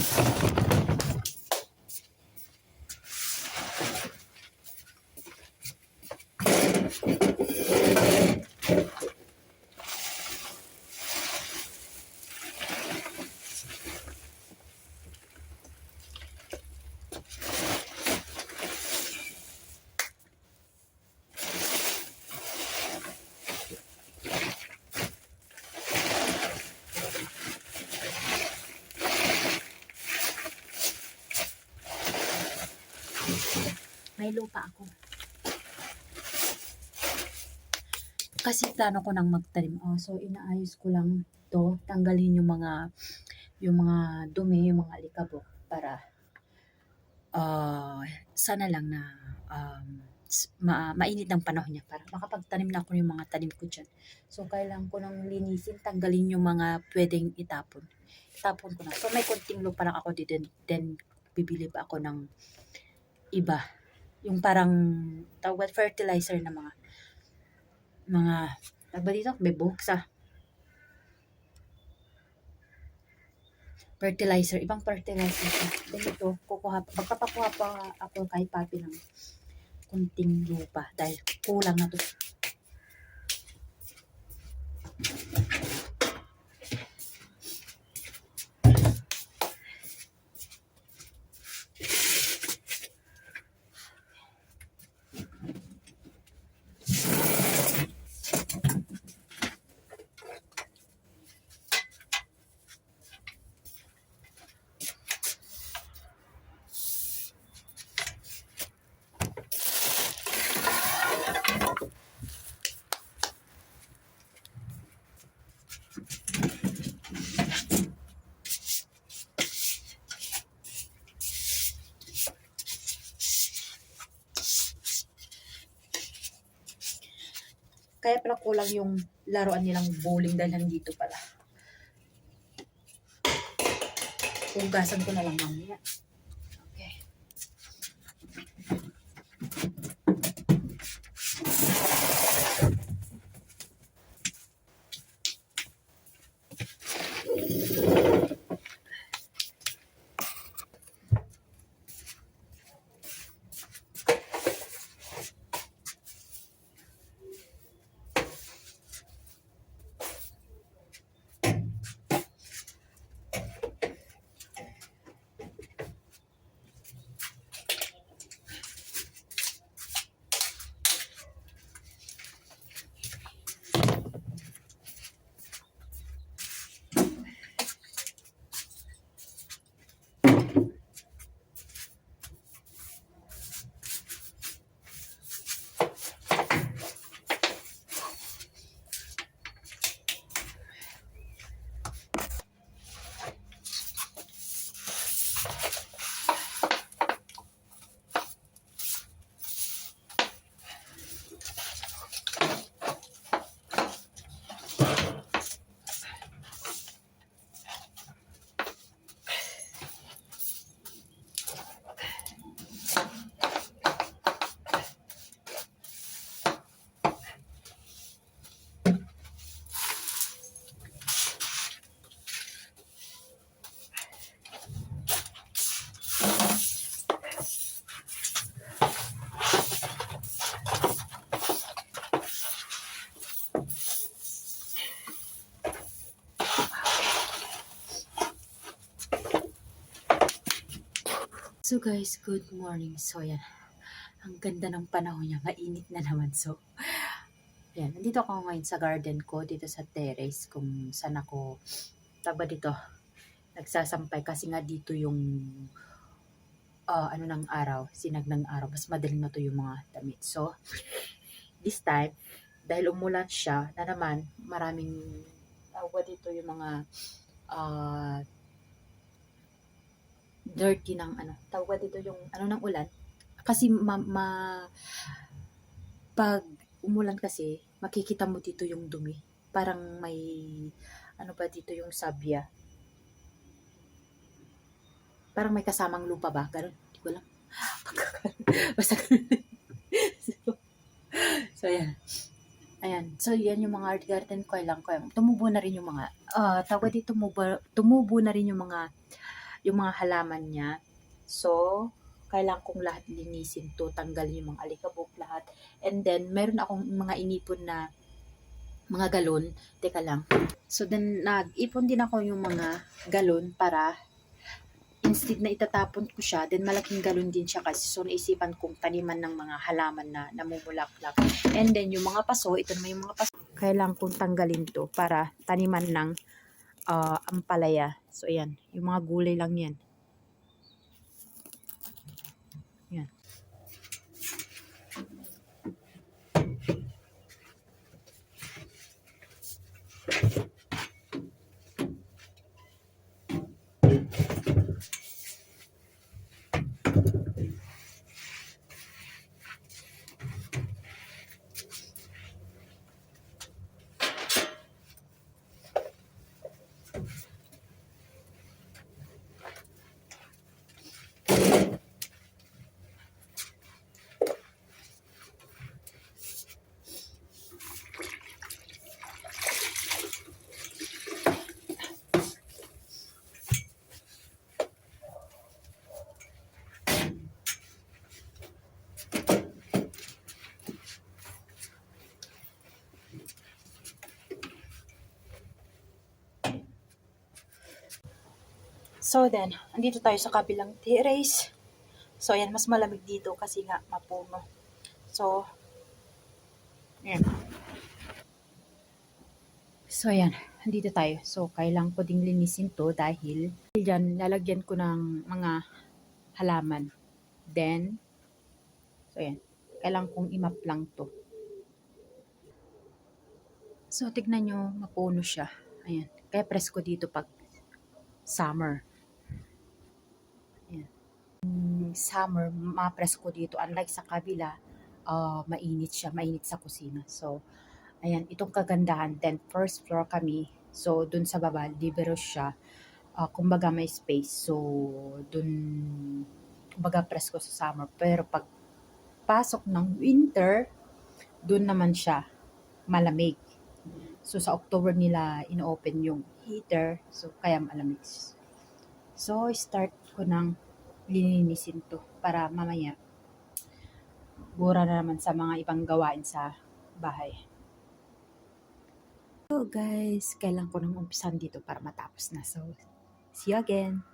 enough. May lupa ako. Kasi plano ko nang magtanim. Oh, so inaayos ko lang to, tanggalin yung mga yung mga dumi, yung mga alikabok para ah sana lang na um, ma- mainit ng panahon niya para makapagtanim na ako yung mga tanim ko dyan. So, kailangan ko nang linisin, tanggalin yung mga pwedeng itapon. Itapon ko na. So, may konting lupa lang ako dito. Then, bibili pa ako ng iba. Yung parang, tawag fertilizer na mga, mga, tawag ba dito? May buksa. Fertilizer. Ibang fertilizer. siya. Ito, kukuha, magpapakuha pa ako kay papi ng kunting lupa dahil kulang na to. Kaya pala kulang yung laruan nilang bowling dahil nandito pala. Hugasan ko na lang mamaya. So guys, good morning. So yan, ang ganda ng panahon niya, mainit na naman. So, yan, nandito ako ngayon sa garden ko, dito sa terrace, kung saan ako, taba dito, nagsasampay kasi nga dito yung, ah, ano ng araw, sinag ng araw, mas madaling na to yung mga damit. So, this time, dahil umulan siya, na naman, maraming, tawag dito yung mga, ah, dirty ng ano, tawag dito yung ano ng ulan. Kasi ma, ma- pag umulan kasi, makikita mo dito yung dumi. Parang may ano ba dito yung sabya. Parang may kasamang lupa ba? Ganun. Hindi ko alam. Basta so, so, yan. Ayan. So, yan yung mga art garden ko lang ko. Tumubo na rin yung mga, ah tawag dito, tumubo, tumubo na rin yung mga yung mga halaman niya. So, kailangan kong lahat linisin to, tanggalin yung mga alikabok lahat. And then, meron akong mga inipon na mga galon. Teka lang. So, then, nag-ipon din ako yung mga galon para instead na itatapon ko siya, then malaking galon din siya kasi so naisipan kong taniman ng mga halaman na namumulaklak. And then yung mga paso, ito naman yung mga paso, kailangan kong tanggalin to para taniman ng ah, ampalaya. So ayan, yung mga gulay lang yan. Yan. So then, andito tayo sa kabilang terrace. So ayan, mas malamig dito kasi nga mapuno. So, ayan. So ayan, andito tayo. So kailangan ko ding linisin to dahil dyan lalagyan ko ng mga halaman. Then, so ayan, kailangan kong imap lang to. So tignan nyo, mapuno siya. Ayan, kaya press ko dito pag summer. Ayan. Mm, Summer, ma-press ko dito. Unlike sa kabila, ah, mainit siya, mainit sa kusina. So, ayan, itong kagandahan. Then, first floor kami. So, dun sa baba, libero siya. Ah, kumbaga may space. So, dun, kumbaga press ko sa summer. Pero pag pasok ng winter, dun naman siya malamig. So, sa October nila ino-open yung heater. So, kaya malamig. So, start ko ng lilinisin to para mamaya bura na naman sa mga ibang gawain sa bahay. So guys, kailan ko nang umpisan dito para matapos na. So, see you again!